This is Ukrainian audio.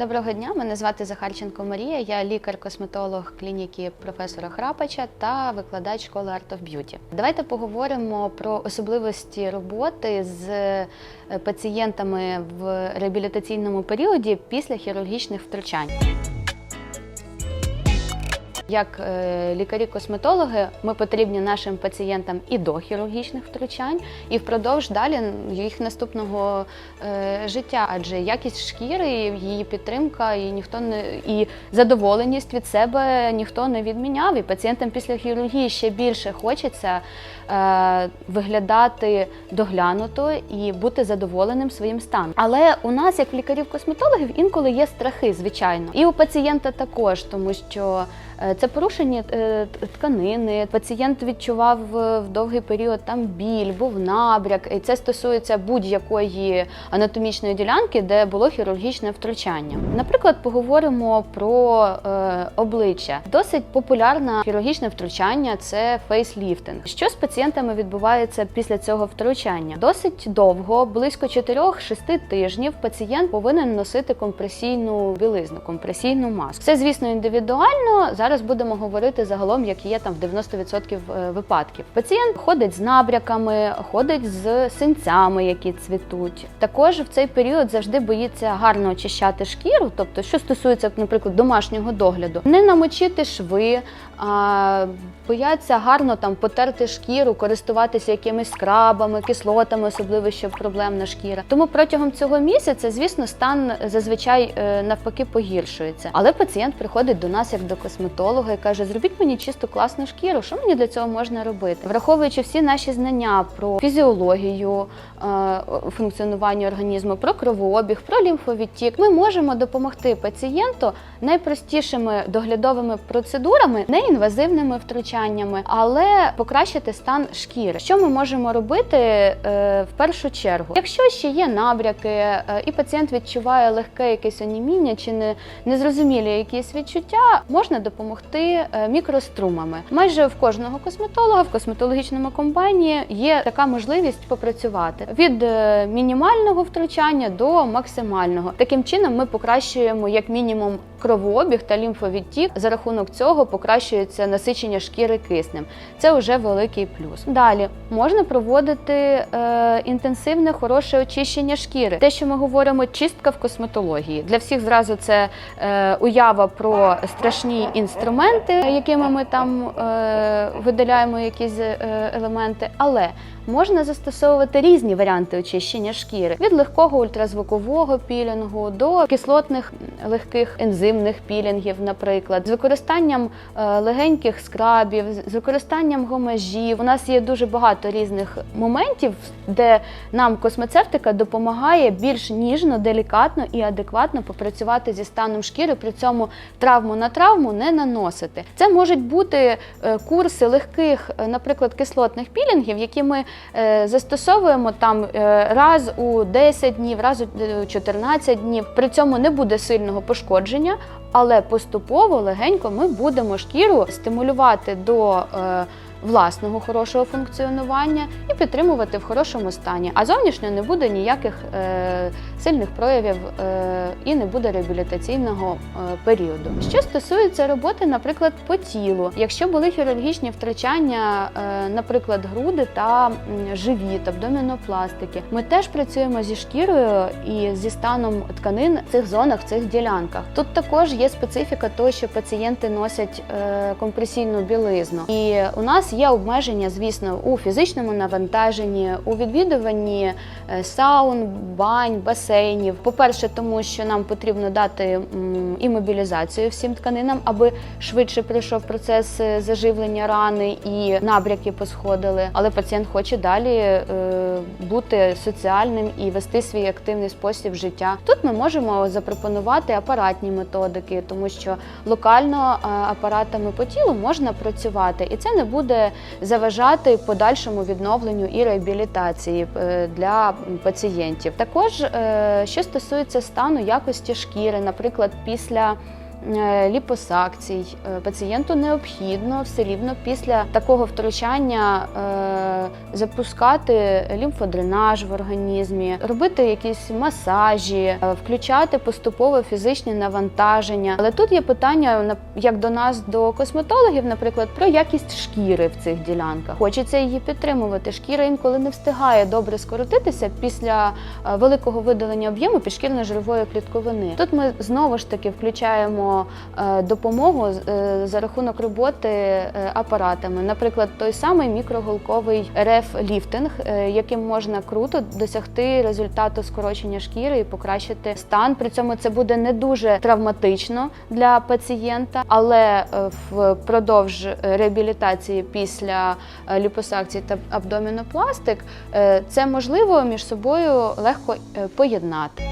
Доброго дня, мене звати Захарченко Марія. Я лікар-косметолог клініки професора Храпача та викладач школи Art of Beauty. Давайте поговоримо про особливості роботи з е, пацієнтами в реабілітаційному періоді після хірургічних втручань. Як е, лікарі-косметологи, ми потрібні нашим пацієнтам і до хірургічних втручань, і впродовж далі їх наступного е, життя. Адже якість шкіри, її підтримка, і ніхто не і задоволеність від себе ніхто не відміняв. І пацієнтам після хірургії ще більше хочеться е, виглядати доглянуто і бути задоволеним своїм станом. Але у нас, як лікарів-косметологів, інколи є страхи, звичайно, і у пацієнта також, тому що. Це порушені е, тканини. Пацієнт відчував е, в довгий період там біль, був набряк. І це стосується будь-якої анатомічної ділянки, де було хірургічне втручання. Наприклад, поговоримо про е, обличчя. Досить популярне хірургічне втручання це фейсліфтинг. Що з пацієнтами відбувається після цього втручання? Досить довго, близько 4-6 тижнів, пацієнт повинен носити компресійну білизну, компресійну маску. Це, звісно, індивідуально. Зараз будемо говорити загалом, як є там в 90% е, випадків. Пацієнт ходить з набряками, ходить з синцями, які цвітуть. Також в цей період завжди боїться гарно очищати шкіру. Тобто, що стосується, наприклад, домашнього догляду, не намочити шви, а бояться гарно там потерти шкіру, користуватися якимись скрабами, кислотами, особливо що проблемна шкіра. Тому протягом цього місяця, звісно, стан зазвичай е, навпаки погіршується. Але пацієнт приходить до нас як до косметолога і каже: зробіть мені чисту класну шкіру. Що мені для цього можна робити? Враховуючи всі наші знання про фізіологію е, функціонування організму, про кровообіг, про лімфовідтік, ми можемо допомогти пацієнту найпростішими доглядовими процедурами, неінвазивними втручаннями, але покращити стан шкіри. Що ми можемо робити е, в першу чергу? Якщо ще є набряки, е, і пацієнт відчуває легке якесь оніміння чи не незрозумілі якісь відчуття, можна допомогти е, мікрострумами. Майже в кожного косметолога в косметологічному компанії є така можливість попрацювати від е, мінімального втручання до максимального. Таким чином ми покращуємо як мінімум кровообіг та лімфовідтік. За рахунок цього покращується насичення шкіри киснем. Це вже великий плюс. Далі можна проводити е, інтенсивне хороше очищення шкіри. Те, що ми говоримо, чистка в косметології. Для всіх зразу це е, уява про страшні інструменти, якими ми там е, видаляємо якісь е, елементи, але можна застосовувати різні варіанти очищення шкіри від легкого ультразвукового пілінгу до кислотних легких ензимних пілінгів, наприклад, з використанням е, легеньких скрабів, з використанням гомажів. У нас є дуже багато різних моментів, де нам космецевтика допомагає більш ніжно, делікатно і адекватно попрацювати зі станом шкіри, при цьому травму на травму не наносити. Це можуть бути е, курси легких, е, наприклад, кислотних пілінгів, які ми застосовуємо там раз у 10 днів, раз у е, 14 днів. При цьому не буде сильного пошкодження, але поступово легенько ми будемо шкіру стимулювати до. е, Власного хорошого функціонування і підтримувати в хорошому стані. А зовнішньо не буде ніяких е, сильних проявів е, і не буде реабілітаційного е, періоду. Що стосується роботи, наприклад, по тілу, якщо були хірургічні втручання, е, наприклад, груди та живіт, абдомінопластики, ми теж працюємо зі шкірою і зі станом тканин в цих зонах, в цих ділянках. Тут також є специфіка того, що пацієнти носять е, компресійну білизну, і у нас є обмеження, звісно, у фізичному навантаженні, у відвідуванні е, саун, бань, басейнів. По-перше, тому що нам потрібно дати м, імобілізацію всім тканинам, аби швидше пройшов процес е, заживлення рани і набряки посходили. Але пацієнт хоче далі е, бути соціальним і вести свій активний спосіб життя. Тут ми можемо запропонувати апаратні методики, тому що локально апаратами по тілу можна працювати, і це не буде заважати подальшому відновленню і реабілітації е, для пацієнтів. Також, е, що стосується стану якості шкіри, наприклад, після е, ліпосакцій пацієнту необхідно все рівно після такого втручання запускати лімфодренаж в організмі, робити якісь масажі, е, включати поступово фізичні навантаження. Але тут є питання як до нас, до косметологів, наприклад, про якість шкіри в цих ділянках. Хочеться її підтримувати. Шкіра інколи не встигає добре скоротитися після е, великого видалення об'єму підшкірно-жирової клітковини. Тут ми знову ж таки включаємо е, допомогу за рахунок роботи апаратами, наприклад, той самий мікроголковий РФ-ліфтинг, е, яким можна круто досягти результату скорочення шкіри і покращити стан. При цьому це буде не дуже травматично для пацієнта, але е, впродовж реабілітації після е, ліпосакції та абдомінопластик це можливо між собою легко поєднати.